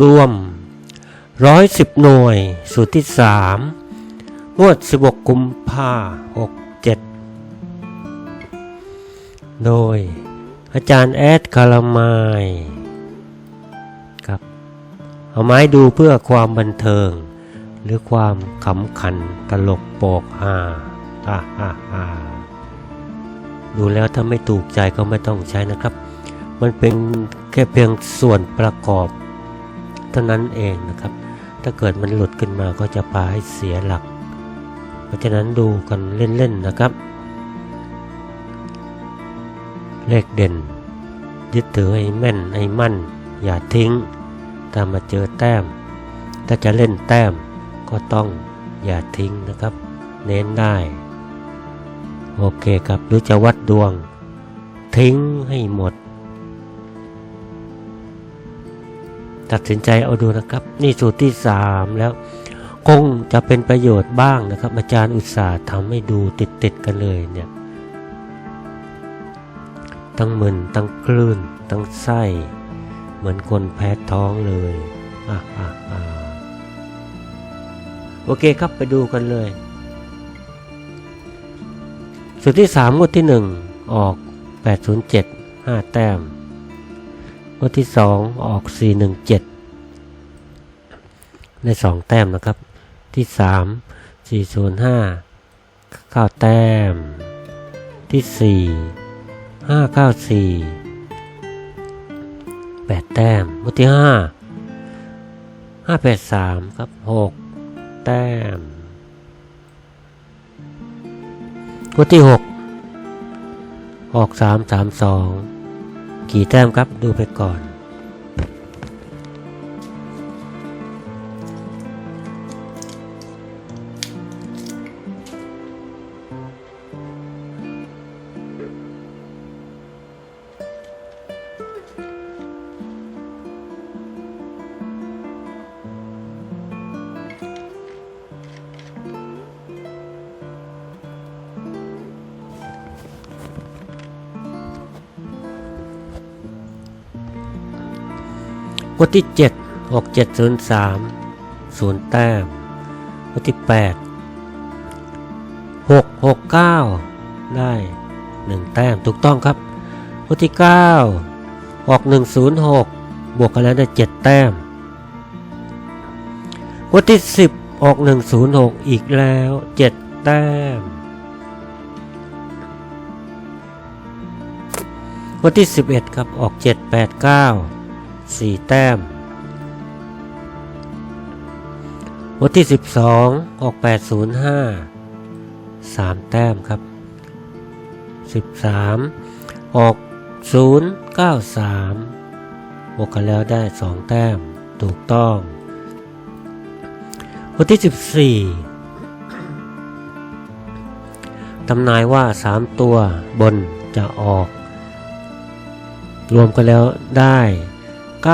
รวมร้อยสิบหน่วย สูตรที่สามงวดสิบกกุมภาหกเจ็ดโดย อาจารย์แอดคารามายครับ เอาไม้ดูเพื่อความบันเทิง หรือความขำขันตลกโปกฮาฮ่าฮ่าฮ่าดูแล้วถ้าไม่ถูกใจก็ไม่ต้องใช้นะครับ มันเป็นแค่เพียงส่วนประกอบ ท่านั้นเองนะครับ ถ้าเกิดมันหลุดขึ้นมาก็จะพาให้เสียหลัก เพราะฉะนั้นดูกันเล่นๆนะครับ เลขเด่น ยึดถือให้แม่นให้มั่น อย่าทิ้ง ถ้ามาเจอแต้ม ถ้าจะเล่นแต้มก็ต้องอย่าทิ้งนะครับ เน้นได้ โอเคครับหรือจะวัดดวง ทิ้งให้หมด ตัดสินใจเอาดูนะครับ นี่สูตรที่สามแล้วคงจะเป็นประโยชน์บ้างนะครับ อาจารย์อุตสาห์ทำให้ดูติดติดๆกันเลยเนี่ยทั้งมึนทั้งคลื่นทั้งไส้ เหมือนคนแพ้ท้องเลยอะอะอะโอเคครับไปดูกันเลยสูตรที่สามงวดที่หนึ่งออก 807 5 แต้ม งวดที่สองออกสี่หนึ่งเจ็ดได้สองแต้มนะครับ ที่สามสี่ศูนย์ห้าเก้าแต้ม ที่สี่ห้าเก้าสี่แปดแต้มงวดที่ห้าห้าแปดสามครับหกแต้มงวดที่หกออกสามสามสอง กี่แต้มครับดูไปก่อน งวดที่เจ็ดออกเจ็ดศูนย์สามศูนย์แต้มงวดที่แปดหกหกเก้าได้หนึ่งแต้มถูกต้องครับงวดที่เก้าออกหนึ่งศูนย์หกบวกกันแล้วได้เจ็ดแต้มงวดที่สิบออกหนึ่งศูนย์หกอีกแล้วเจ็ดแต้มงวดที่สิบเอ็ดครับออกเจ็ดแปดเก้าสี่แต้ม วันที่ 12 ออก 805 3 แต้มครับ 13 ออก 093บวกกันแล้วได้ 2 แต้มถูกต้อง วันที่ 14ทำนายว่า 3 ตัวบนจะออก รวมกันแล้วได้ 9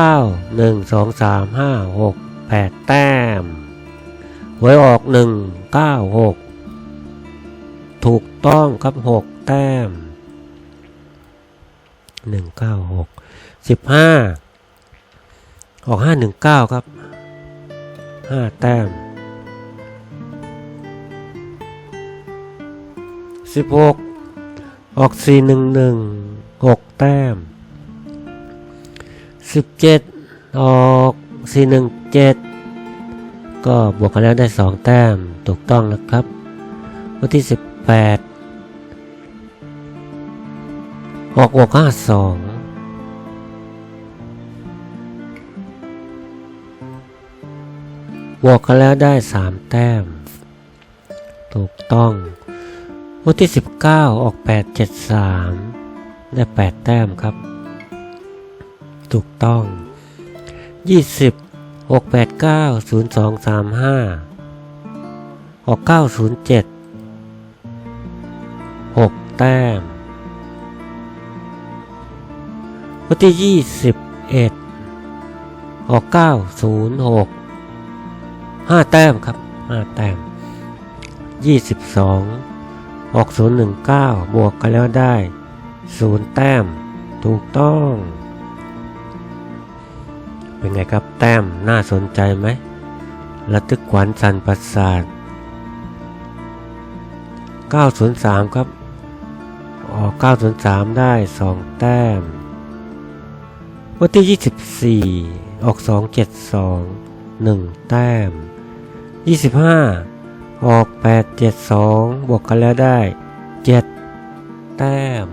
1 2 3 5 6 8 แต้มหวยออก 1 9 6 ถูกต้องครับ 6 แต้ม 1 9 6 15 ออก 5 1 9 ครับ 5 แต้ม 16 ออก 4 1 1 6 แต้ม สิบเจ็ดออกสี่หนึ่งเจ็ดก็บวกกันแล้วได้สองแต้มถูกต้องนะครับวันที่สิบแปดออกบวกห้าสองบวกกันแล้วได้สามแต้ม ถูกต้องวันที่สิบเก้าออกแปดเจ็ดสามได้แปดแต้มครับ ถูกต้อง 20 689 0235 ออก 907 6 แต้มวันที่ 21 ออก 906 5 แต้มครับ 5 แต้ม 22 ออก 019 บวกกันแล้วได้ 0 แต้ม ถูกต้อง เป็นไงครับแต้มน่าสนใจไหมระทึกขวัญสันประสาท903 ครับออก903 ได้ 2 แต้ม วันที่ 24 ออก 272 1 แต้ม 25 ออก 872 บวกกันแล้วได้ 7 แต้ม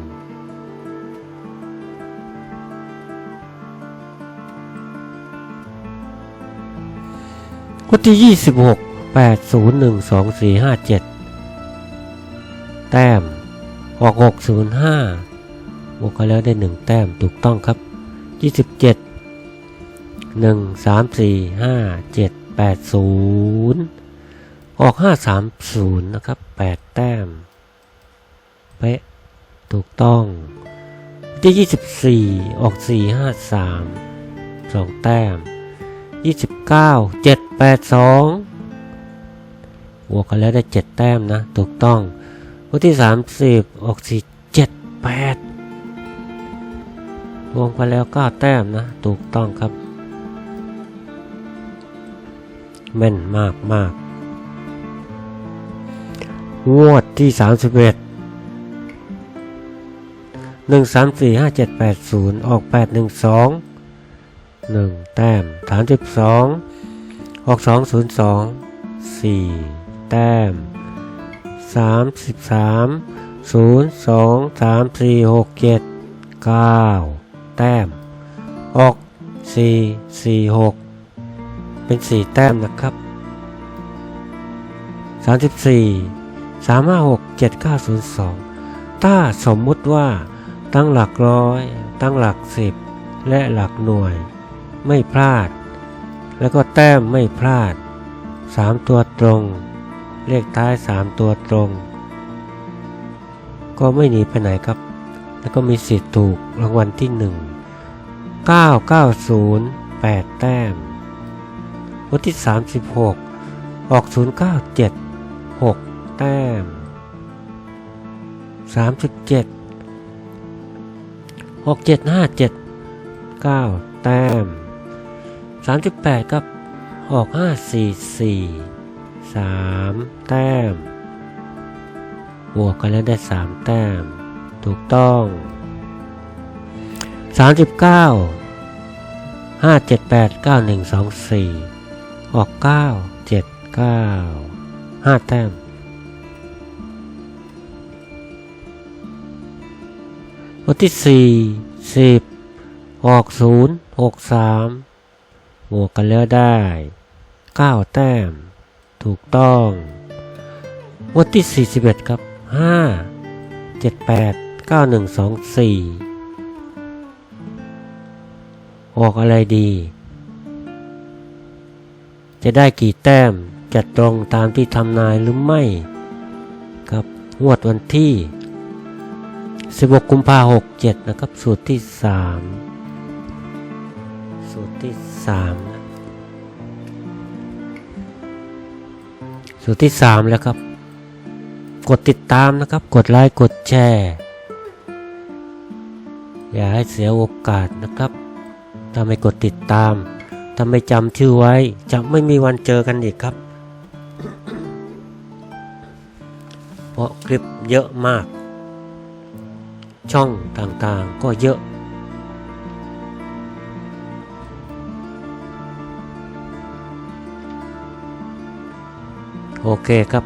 วันที่ 26 8012 457แต้ม ออก 605บวกกันแล้วได้ 1 แต้มถูกต้องครับ 27 1 3 4 5 7 8 0 ออก 530 นะครับ 8 แต้ม เป๊ะ ถูกต้องที่ 24 ออก 453 2 แต้ม 29 7 8 2บวกกันแล้วได้ 7 แต้มนะ ถูกต้องวันที่ 30 ออก4 7 8รวมกันแล้ว 9 แต้มนะ ถูกต้องครับแม่นมากมากงวดที่ 31 1 3 4 5 7 8 0 ออก 8 1 2 1 แต้ม32ออก2 0 2 4 แต้ม 33 0 2 3 4 6 7 9 แต้ม ออก 4 4 6 เป็น 4 แต้มนะครับ 34 3 5 6 7 9 0 2 ถ้าสมมุติว่าตั้งหลักร้อย ตั้งหลักสิบ และหลักหน่วย ไม่พลาด แล้วก็แต้มไม่พลาด 3 ตัวตรง เลขท้าย 3 ตัวตรง ก็ไม่หนีไปไหนครับ แล้วก็มีสิทธิ์ถูกรางวัลที่ 1 990 8 แต้ม วันที่ 36 ออก 097 6 แต้ม 37หกเจ็ดห้าเจ็ดเก้าแต้ม 38 กับ 6544 3 แต้ม บวกกันแล้วได้ 3 แต้ม ถูกต้อง 39 578 9124 ออก 979 5 แต้มวันที่ 4 10 ออก 0 6 3 บวกกันแล้วได้ 9 แต้ม ถูกต้องวันที่ 41 ครับ 5 7 8 9 1 2 4 ออกอะไรดี จะได้กี่แต้มจะตรงตามที่ทำนายหรือไม่ ครับงวดวันที่ 16 กุมภาหกเจ็ดนะครับ สูตรที่ 3 สูตรที่ 3สูตรที่3แล้วครับ กดติดตามนะครับ กดไลค์กดแชร์อย่าให้เสียโอกาสนะครับถ้าไม่กดติดตามถ้าไม่จำชื่อไว้ จะไม่มีวันเจอกันอีกครับ เพราะคลิปเยอะมาก ช่องต่างๆก็เยอะ โอเคครับ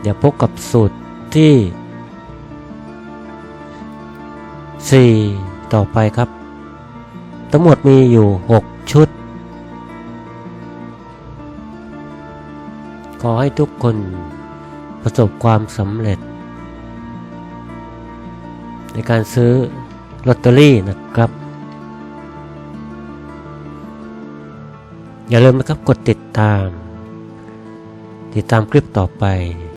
เดี๋ยวพบกับสูตรที่ 4 ต่อไปครับ ทั้งหมดมีอยู่ 6 ชุด ขอให้ทุกคนประสบความสำเร็จ ในการซื้อลอตเตอรี่นะครับ อย่าลืมนะครับกดติดตาม ติดตามคลิปต่อไป